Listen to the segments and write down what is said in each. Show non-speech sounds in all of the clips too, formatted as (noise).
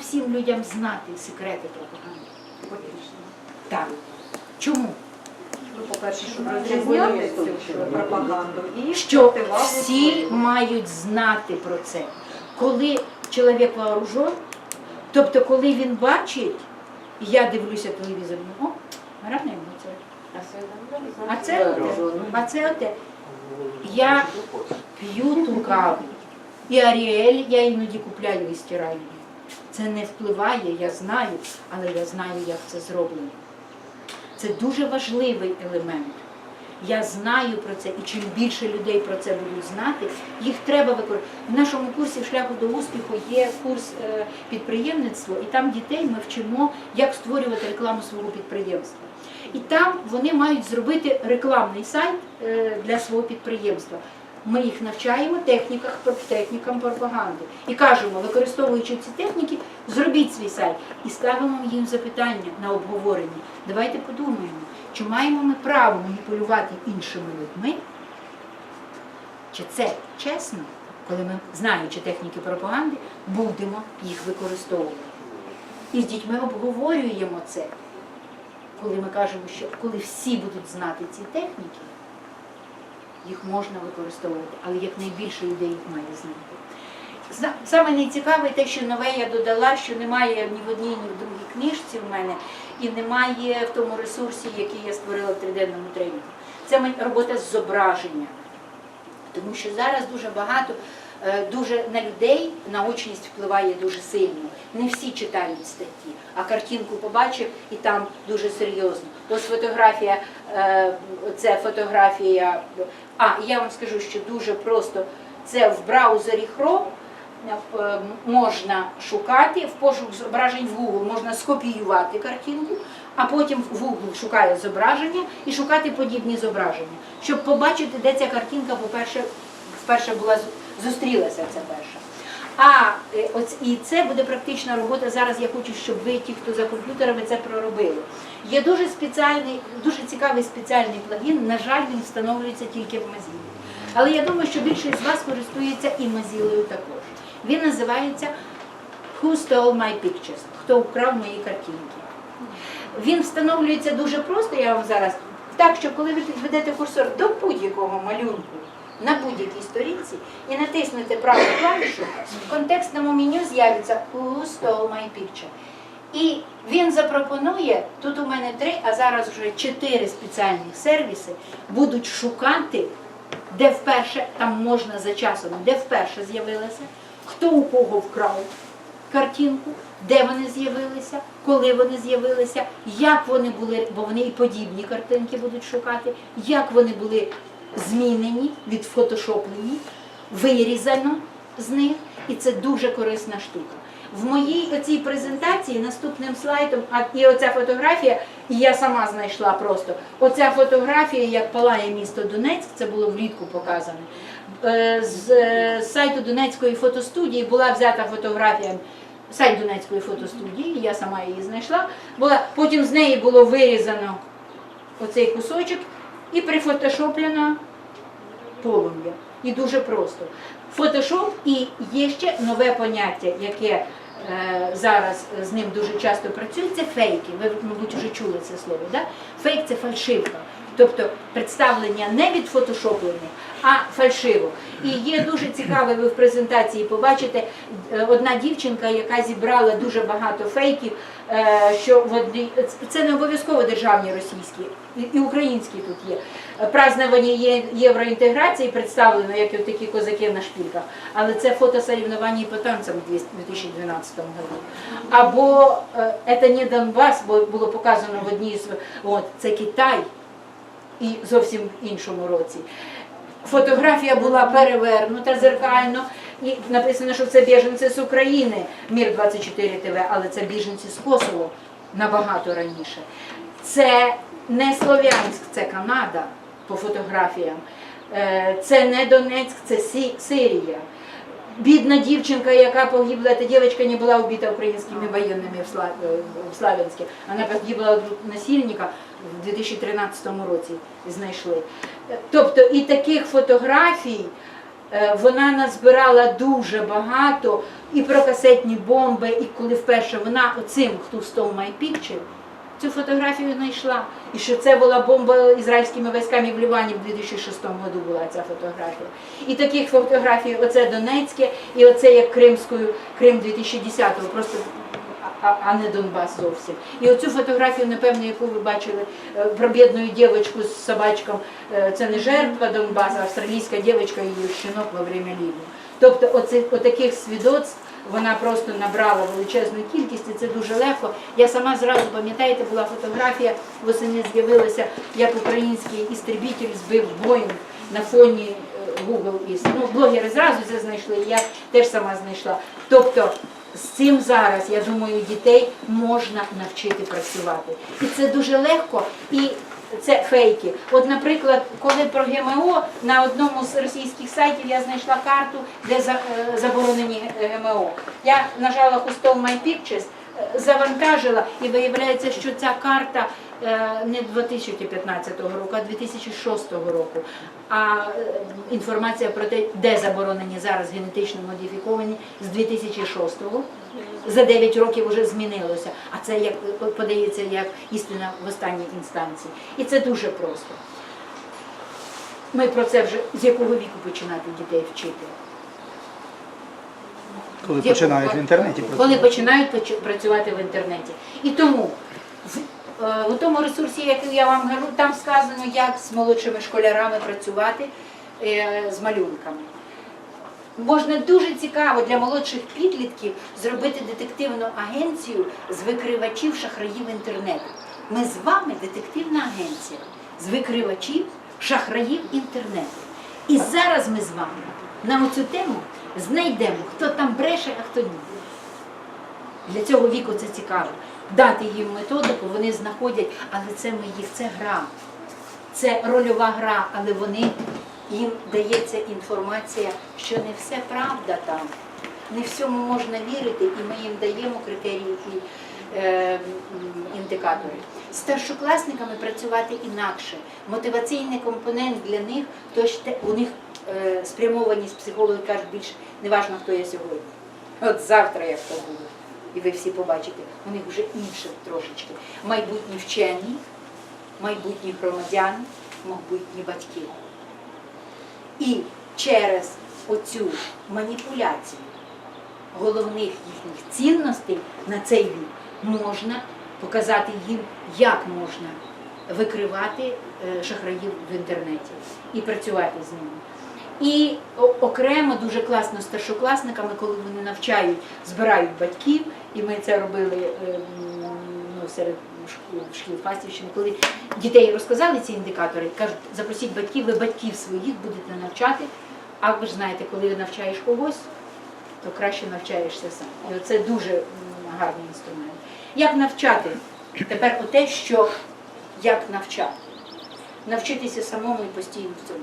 всім людям знати секрети пропаганди. Так. Чому? Ну, по-перше, щоб розрізняти цю пропаганду і Що всі мають знати про це. Коли чоловік вооружен, тобто коли він бачить, я дивлюся телевізор, ну, о, гарна емоція. А це оте, а це оте. Я п'ю ту каву. І Аріель я іноді купляю і стираю. Це не впливає, я знаю, але я знаю, як це зроблено. Це дуже важливий елемент. Я знаю про це, і чим більше людей про це будуть знати, їх треба використовувати. В нашому курсі шляху до успіху є курс е, підприємництво, і там дітей ми вчимо, як створювати рекламу свого підприємства. І там вони мають зробити рекламний сайт е, для свого підприємства. Ми їх навчаємо техніках, технікам пропаганди і кажемо, використовуючи ці техніки, зробіть свій сайт і ставимо їм запитання на обговорення. Давайте подумаємо, чи маємо ми право маніпулювати іншими людьми? Чи це чесно, коли ми, знаючи техніки пропаганди, будемо їх використовувати? І з дітьми обговорюємо це, коли ми кажемо, що коли всі будуть знати ці техніки, їх можна використовувати, але якнайбільше людей їх має знати. Зна- Саме найцікаве те, що нове я додала, що немає ні в одній, ні в другій книжці в мене, і немає в тому ресурсі, який я створила в триденному тренінгу. Це робота з зображення. Тому що зараз дуже багато, е, дуже на людей наочність впливає дуже сильно. Не всі читають статті, а картинку побачив і там дуже серйозно. Ось фотографія, е, це фотографія. А я вам скажу, що дуже просто це в браузері Chrome е, можна шукати в пошук зображень в Google, можна скопіювати картинку, а потім в Google шукає зображення і шукати подібні зображення, щоб побачити, де ця картинка, по-перше, вперше була зустрілася ця перша. А е, оц- і це буде практична робота. Зараз я хочу, щоб ви, ті, хто за комп'ютерами, це проробили. Є дуже спеціальний, дуже цікавий спеціальний плагін. На жаль, він встановлюється тільки в Mozilla. Але я думаю, що більшість з вас користується і Mozilla також. Він називається Who Stole My Pictures? Хто вкрав мої картинки? Він встановлюється дуже просто, я вам зараз. Так, що коли ви підведете курсор до будь-якого малюнку на будь-якій сторінці і натиснете праву клавішу, в контекстному меню з'явиться Who stole my picture. І він запропонує, тут у мене три, а зараз вже чотири спеціальних сервіси будуть шукати, де вперше, там можна за часом, де вперше з'явилося, хто у кого вкрав картинку, де вони з'явилися, коли вони з'явилися, як вони були, бо вони і подібні картинки будуть шукати, як вони були змінені, відфотошоплені, вирізано з них, і це дуже корисна штука. В моїй оцій презентації наступним слайдом, а і оця фотографія, і я сама знайшла просто. Оця фотографія, як палає місто Донецьк, це було влітку показане. Е, З е, сайту Донецької фотостудії була взята фотографія. Сайт Донецької фотостудії, я сама її знайшла. Була, потім з неї було вирізано оцей кусочок і прифотошоплено полум'я. І дуже просто. Фотошоп і є ще нове поняття, яке е, зараз з ним дуже часто працює, це фейки. Ви, мабуть, вже чули це слово. Да? Фейк це фальшивка. Тобто представлення не відфотошоплене, а фальшиво. І є дуже цікаве, ви в презентації побачите е, одна дівчинка, яка зібрала дуже багато фейків, е, що в це не обов'язково державні російські, і- українські тут є. Празднування є євроінтеграції представлено, як і такі козаки на шпільках, але це фото соревнований по танцям у 2012 році. Або е, це не Донбас, бо було показано в одній з от це Китай і зовсім в іншому році. Фотографія була перевернута зеркально, і написано, що це біженці з України, Мір 24 ТВ, але це біженці з Косово набагато раніше. Це не Слов'янськ, це Канада по фотографіям. Е, Це не Донецьк, це Сирія. Бідна дівчинка, яка погибла, ця дівчинка не була вбита українськими воєнними в, Сла... е. Вона погибла від насильника в 2013 році знайшли. Тобто і таких фотографій Е, Вона назбирала дуже багато і про касетні бомби, і коли вперше вона оцим, хто stole my picture, цю фотографію знайшла. І що це була бомба ізраїльськими військами в Лівані в 2006 году була ця фотографія. І таких фотографій, оце Донецьке, і оце як Кримською, Крим 2010-го, просто а, не Донбас зовсім. І оцю фотографію, напевно, яку ви бачили е, про бідну дівчинку з собачком, е, це не жертва Донбасу, а австралійська дівчинка і її щенок во время ліву. Тобто оці, отаких свідоцтв вона просто набрала величезну кількість, і це дуже легко. Я сама зразу, пам'ятаєте, була фотографія, восени з'явилася, як український істребітель збив Боїнг на фоні е, Google із. Ну, блогери зразу це знайшли, і я теж сама знайшла. Тобто з цим зараз, я думаю, дітей можна навчити працювати. І це дуже легко. І це фейки. От, наприклад, коли про ГМО на одному з російських сайтів я знайшла карту, де е, заборонені ГМО. Я нажала «Who stole my pictures», е, завантажила, і виявляється, що ця карта е, не 2015 року, а 2006 року. А е, інформація про те, де заборонені зараз генетично модифіковані з 2006-го. За 9 років вже змінилося. А це як подається як істина в останній інстанції. І це дуже просто. Ми про це вже з якого віку починати дітей вчити? Коли починають в інтернеті коли працювати. починають поч- працювати в інтернеті. І тому в, е, у тому ресурсі, який я вам кажу, там сказано, як з молодшими школярами працювати е, з малюнками. Можна дуже цікаво для молодших підлітків зробити детективну агенцію з викривачів шахраїв інтернету. Ми з вами детективна агенція з викривачів шахраїв інтернету. І зараз ми з вами на оцю тему знайдемо, хто там бреше, а хто ні. Для цього віку це цікаво. Дати їм методику, вони знаходять, але це ми їх, це гра. Це рольова гра, але вони їм дається інформація, що не все правда там. Не всьому можна вірити, і ми їм даємо критерії і е, індикатори. З старшокласниками працювати інакше. Мотиваційний компонент для них, то у них спрямованість психологи кажуть більш неважно, хто я сьогодні. От завтра як то буде. І ви всі побачите, у них вже інше трошечки. Майбутні вчені, майбутні громадяни, майбутні батьки. І через оцю маніпуляцію головних їхніх цінностей на цей вік можна показати їм, як можна викривати е, шахраїв в інтернеті і працювати з ними. І окремо дуже класно старшокласниками, коли вони навчають, збирають батьків, і ми це робили е, ну, серед шкіл, Фастівщини, коли дітей розказали ці індикатори, кажуть, запросіть батьків, ви батьків своїх будете навчати. А ви ж знаєте, коли навчаєш когось, то краще навчаєшся сам. І оце дуже гарний інструмент. Як навчати? Тепер оте, що як навчати. Навчитися самому і постійно в цьому.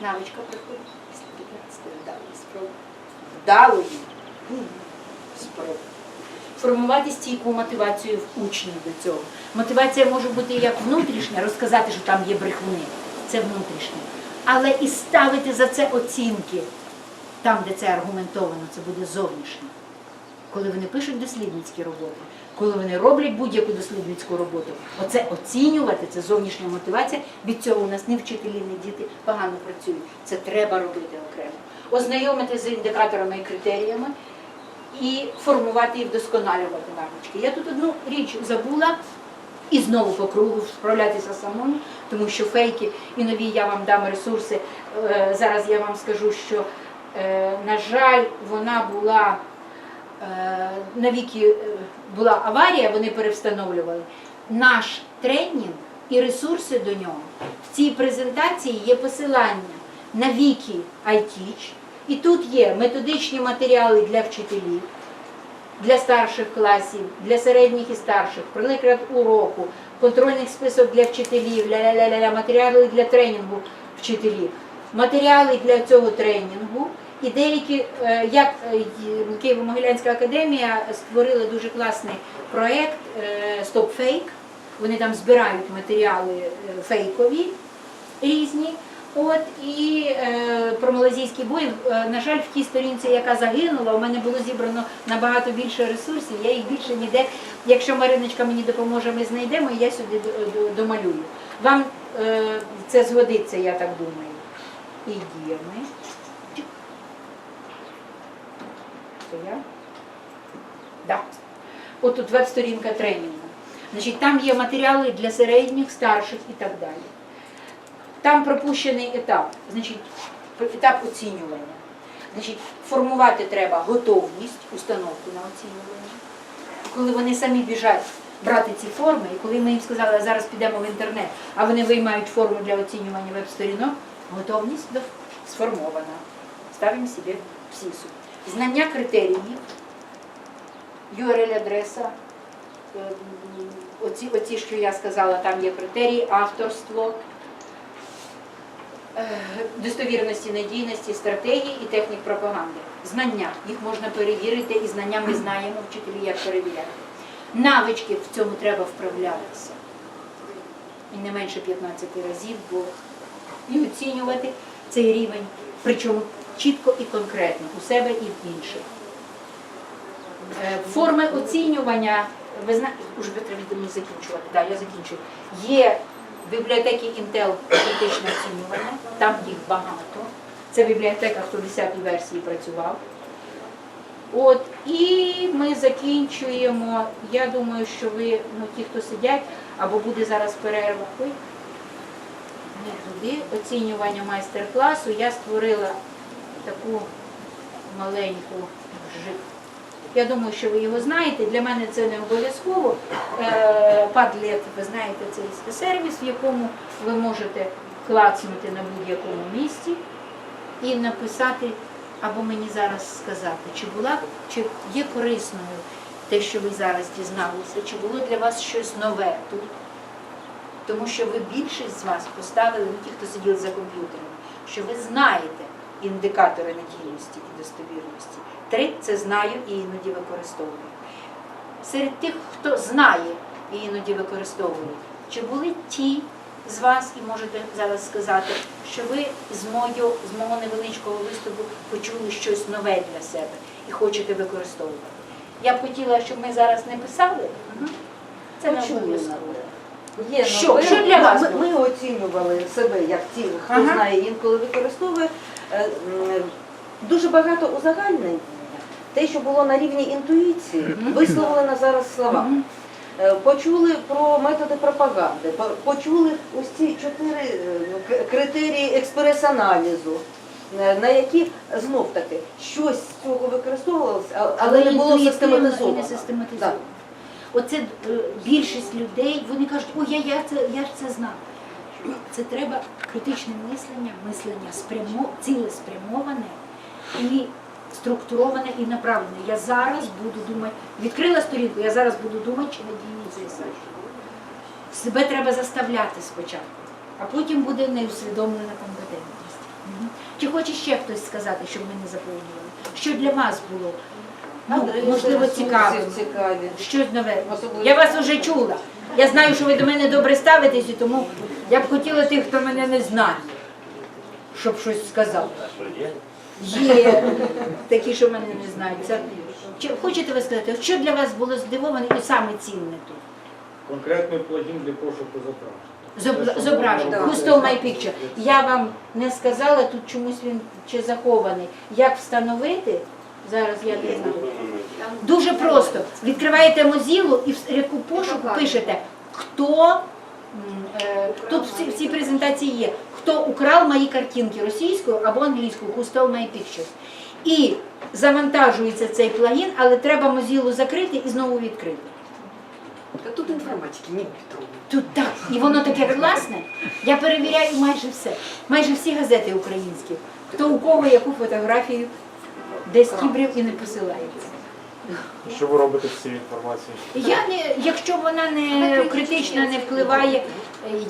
Навичка приходить. Вдалої спроби. Вдалої спроби. Формувати стійку мотивацію в учнів до цього. Мотивація може бути як внутрішня, розказати, що там є брехуни. Це внутрішнє. Але і ставити за це оцінки там, де це аргументовано, це буде зовнішнє. Коли вони пишуть дослідницькі роботи, коли вони роблять будь-яку дослідницьку роботу, оце оцінювати, це зовнішня мотивація. Від цього у нас ні вчителі, ні діти погано працюють. Це треба робити окремо. Ознайомити з індикаторами і критеріями і формувати і вдосконалювати навички. Я тут одну річ забула. І знову по кругу справлятися самому, тому що фейки і нові я вам дам ресурси. Е, Зараз я вам скажу, що, е, на жаль, вона була навіки е, була аварія, вони перевстановлювали. Наш тренінг і ресурси до нього. В цій презентації є посилання на віки iTeach. І тут є методичні матеріали для вчителів, для старших класів, для середніх і старших, приклад уроку, контрольних список для вчителів, ля-ля-ля-ля, матеріали для тренінгу вчителів, матеріали для цього тренінгу. І деякі, е, як е, Києво-Могилянська академія створила дуже класний проєкт Стоп Фейк. Вони там збирають матеріали е, фейкові різні, От і е, про малазійський бой. Е, на жаль, в тій сторінці, яка загинула, у мене було зібрано набагато більше ресурсів. Я їх більше ніде. Якщо Мариночка мені допоможе, ми знайдемо, і я сюди до- до- домалюю. Вам е, це згодиться, я так думаю. І діями. Я? Да. От тут веб-сторінка тренінгу. Значить, там є матеріали для середніх, старших і так далі. Там пропущений етап, значить, етап оцінювання. Значить, формувати треба готовність, установку на оцінювання. Коли вони самі біжать брати ці форми, і коли ми їм сказали, «А зараз підемо в інтернет, а вони виймають форму для оцінювання веб-сторінок, готовність сформована. Ставимо собі в СІСу. Знання критеріїв, URL-адреса, е, оці, оці, що я сказала, там є критерії, авторство, е, достовірності, надійності, стратегії і технік пропаганди. Знання, їх можна перевірити, і знання ми знаємо, вчителі як перевіряти. Навички в цьому треба вправлятися. І не менше 15 разів, бо і оцінювати цей рівень, причому чітко і конкретно у себе і в інших. Е, Форми оцінювання, ви знаєте, вже треба мені закінчувати. Так, я закінчую. Є бібліотеки Intel критичне оцінювання, там їх багато. Це бібліотека, хто в 10-й версії працював. От, і ми закінчуємо. Я думаю, що ви, ну ті, хто сидять, або буде зараз перерва. Ой, не туди. Оцінювання майстер-класу. Я створила таку маленьку жит. Я думаю, що ви його знаєте. Для мене це не обов'язково. Е, Padlet, ви знаєте, це сервіс, в якому ви можете клацнути на будь-якому місці і написати, або мені зараз сказати, чи була, чи є корисною те, що ви зараз дізналися, чи було для вас щось нове тут. Тому що ви більшість з вас поставили, ну ті, хто сиділи за комп'ютерами, що ви знаєте індикатори надійності і достовірності. Три це знаю і іноді використовую. Серед тих, хто знає і іноді використовує, чи були ті з вас, і можете зараз сказати, що ви з мого, з мого невеличкого виступу почули щось нове для себе і хочете використовувати. Я б хотіла, щоб ми зараз не писали. Це не Почули обов'язково. Є Що? нове. Що для вас Ми, ми оцінювали себе як ті, хто Ага. знає інколи використовує. Е, Дуже багато узагальнень. Те, що було на рівні інтуїції, висловлено зараз слова. Е, Почули про методи пропаганди, почули ось ці чотири е, критерії експрес-аналізу, на які знов таки щось з цього використовувалося, але не було систематизовано. систематизовано. Оце більшість людей, вони кажуть, ой, я, я, це, я ж це знав. Це треба критичне мислення, мислення спрямо, цілеспрямоване і структуроване і направлене. Я зараз буду думати, відкрила сторінку, я зараз буду думати, чи надійний цей сайт. Себе треба заставляти спочатку, а потім буде неусвідомлена компетентність. Мгм. Чи хоче ще хтось сказати, щоб ми не заповнювали? Що для вас було? Ну, можливо, цікаво. Щось нове. Я вас вже чула. Я знаю, що ви до мене добре ставитесь, і тому я б хотіла тих, хто мене не знає, щоб щось сказав. Є такі, що мене не знають. Це... Чи хочете ви сказати, що для вас було здивоване і саме цінне тут? Конкретний плагін для пошуку зображень. Зоб- Зображення. Who stole my picture? Я вам не сказала, тут чомусь він чи захований. Як встановити? Зараз я не знаю. Дуже просто. Відкриваєте Mozilla і в рядку пошуку пишете, хто тут всі, всі презентації є, хто украв мої картинки російською або англійською, who stole my pictures. І завантажується цей плагін, але треба Mozilla закрити і знову відкрити. Та тут інформатики ні Петровна. Тут так, і воно таке класне. Я перевіряю майже все. Майже всі газети українські. Хто у кого яку фотографію десь кібрів і не посилається. Що ви робите з цією інформацією? Я не, якщо вона не критична, не впливає,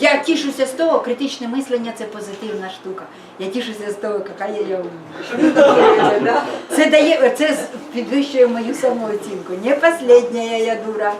я тішуся з того, критичне мислення це позитивна штука. Я тішуся з того, яка я умна. (laughs) Це дає, це підвищує мою самооцінку. Не последня я дура.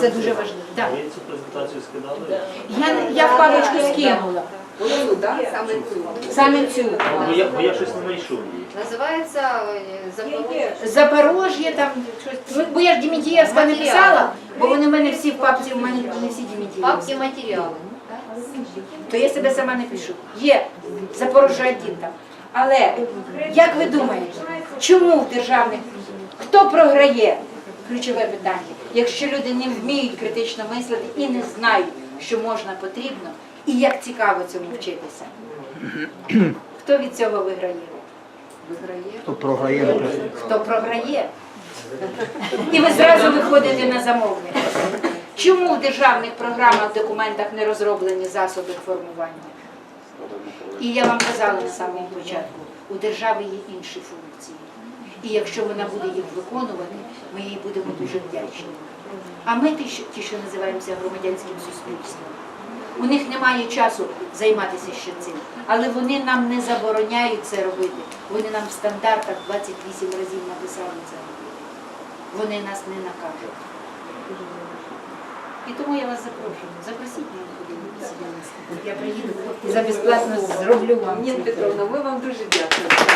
Це дуже важливо. Так. Ви цю презентацію скидали? Я, я в папочку скинула. Оцю, да? Саме цю. Саме цю. Бо я, бо я щось не знайшов її. Називається е, Запорожжя. Запорожжя там щось. Ну, бо я ж Дімітієвська не Матеріали. писала, бо вони в мене всі в папці, в мене не всі Дімітієвські. Папки матеріали. То я себе сама не пишу. Є Запорожжя один там. Але як ви думаєте, чому в державних хто програє? Ключове питання. Якщо люди не вміють критично мислити і не знають, що можна потрібно, і як цікаво цьому вчитися. Хто від цього виграє? Виграє. Хто програє. Хто програє? І ви зразу виходите на замовлення. Чому в державних програмах, документах не розроблені засоби формування? І я вам казала на самому початку, у держави є інші функції. І якщо вона буде їх виконувати, ми їй будемо дуже вдячні. А ми ті, що- ті, що називаємося громадянським суспільством, у них немає часу займатися ще цим. Але вони нам не забороняють це робити. Вони нам в стандартах 28 разів написали це робити. Вони нас не накажуть. І тому я вас запрошую. Запросіть мене куди-небудь. Я приїду і за безплатно зроблю вам. Ніна. Петровна, ми вам дуже дякуємо.